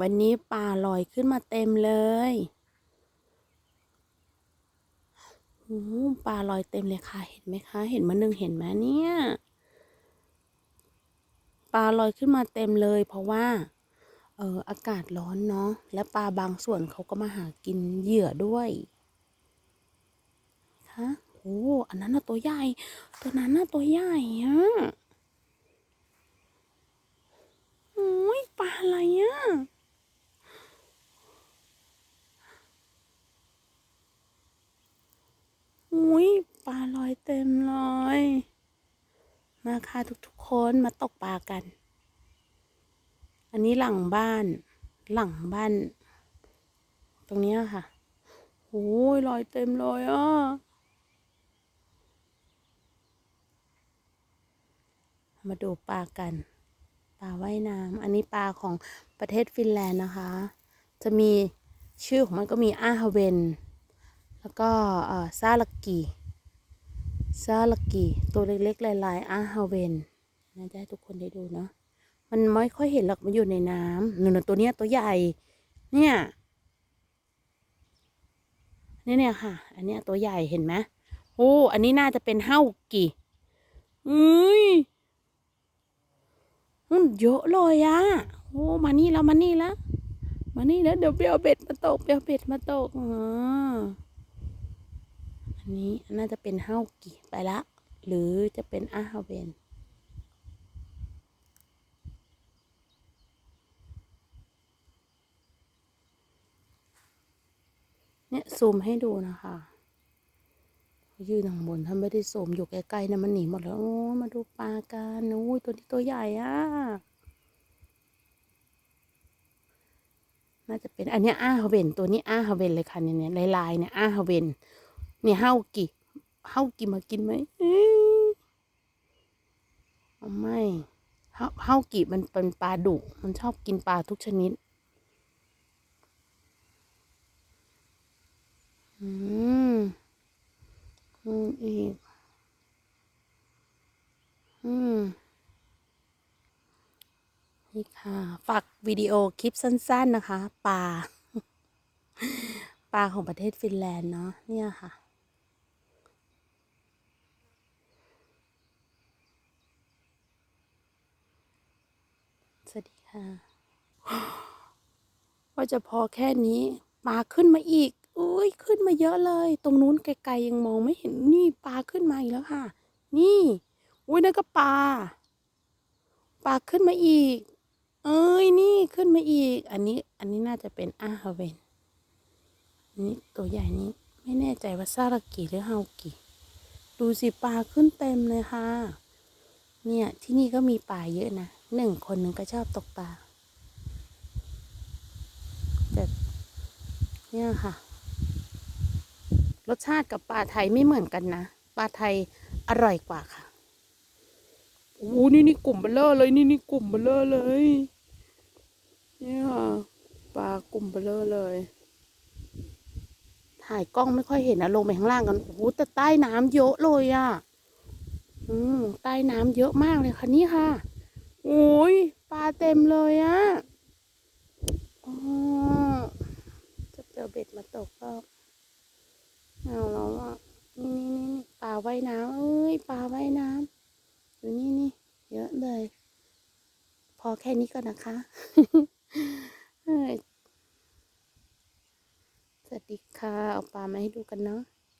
วันนี้ปลาลอยขึ้นมาเต็มเลยโอ้โหปลาลอยเต็มเลยค่ะ เห็นไหมคะ เห็นมันนึงเห็นไหมเนี่ย ปลาลอยขึ้นมาเต็มเลย เพราะว่า เอออากาศร้อนเนาะ และปลาบางส่วนเขาก็มาหากินเหยื่อด้วยคะโอ้ อันนั้นน่ะตัวใหญ่ ตัวนั้นน่ะตัวใหญ่อะโอ้ยปลาอะไรอะ อุ้ยปลาลอยเต็มเลยมาค่ะทุกๆคนมาตกปลากัน อันนี้หลังบ้าน หลังบ้าน ตรงนี้ค่ะโอ้ยลอยเต็มเลยอะมาดูปลากัน ปลาว่ายน้ำ อันนี้ปลาของประเทศฟินแลนด์นะคะ จะมีชื่อของมันก็มีอาฮาเวน แล้วก็ซาลักกีซาลักกีตัวเล็กๆลายๆอาฮาเวนน่าจะให้ทุกคนได้ดูเนาะมันไม่ค่อยเห็นหรอกมันอยู่ในน้ำหนูนตัวเนี้ยตัวใหญ่ เนี่ยนี่เนี่ยค่ะ อันเนี้ยตัวใหญ่เห็นไหมโอ้อันนี้น่าจะเป็นเฮ้ากี่อุ้ยมันเยอะเลยอะโอ้มานี่แล้วมานี่แล้วมานี่แล้วเดี๋ยวเปียวเบ็ดมาตกเปียวเบ็ดมาตกอ๋อ นี้น่าจะเป็นเฮ้ากี่ไปละ หรือจะเป็นอาฮาเวนเนี่ยซูมให้ดูนะคะยืนทางบนถ้าไม่ได้ซูมอยู่ใกล้ๆนะมันหนีหมดแล้วโอ้มาดูปลากันโอ้ยตัวนี้ตัวใหญ่อะน่าจะเป็นอันนี้อาฮาเวนตัวนี้อาฮาเวนเลยค่ะเนี่ยลายๆเนี่ยอาฮาเวน นี่เฮากิเฮากิมากินไหมเอ้ยไม่เฮาเฮากิมันเป็นปลาดุมันชอบกินปลาทุกชนิด อืมอืมอีก อืมนี่ค่ะ ฝากวิดีโอคลิปสั้น ๆ นะคะ ปลา ปลาของประเทศฟินแลนด์เนาะ เนี่ยค่ะ สวัสดีค่ะ ว่าจะพอแค่นี้ปลาขึ้นมาอีกอุ้ยขึ้นมาเยอะเลย ตรงนู้นไกลๆยังมองไม่เห็นนี่ปลาขึ้นมาอีกแล้วค่ะ นี่อุ้ยนั่นก็ปลาปลาขึ้นมาอีก เอ้ยนี่ขึ้นมาอีก อันนี้อันนี้น่าจะเป็นอาฮาเวนอันนี้ตัวใหญ่นี้ไม่แน่ใจว่าซารากิหรือฮากิดูสิปลาขึ้นเต็มเลยค่ะ เนี่ยที่นี่ก็มีปลาเยอะนะ หนึ่งคนหนึ่งก็ชอบตกปลาแต่เนี่ยค่ะ รสชาติกับปลาไทยไม่เหมือนกันนะ ปลาไทยอร่อยกว่าค่ะโอ้โหนี่นี่กลุ่มเบลเลอร์เลยนี่นี่กลุ่มเบลเลอร์เลย เนี่ยค่ะปลากลุ่มเบลเลอร์เลย ถ่ายกล้องไม่ค่อยเห็นนะลงไปข้างล่างกันโอ้โหแต่ใต้น้ำเยอะเลยอะ่ะ อืมใต้น้ำเยอะมากเลยค่ะนี่ค่ะโอ้ยปลาเต็มเลยอะอ๋อจะเจอเบ็ดมาตกก็เอาแล้วอะนี่นี่นี่ปลาว่ายน้ำเอ้ยปลาว่ายน้ำอยู่นี่นี่เยอะเลย พอแค่นี้ก่อนนะคะสวัสดีค่ะ เอาปลามาให้ดูกันเนาะ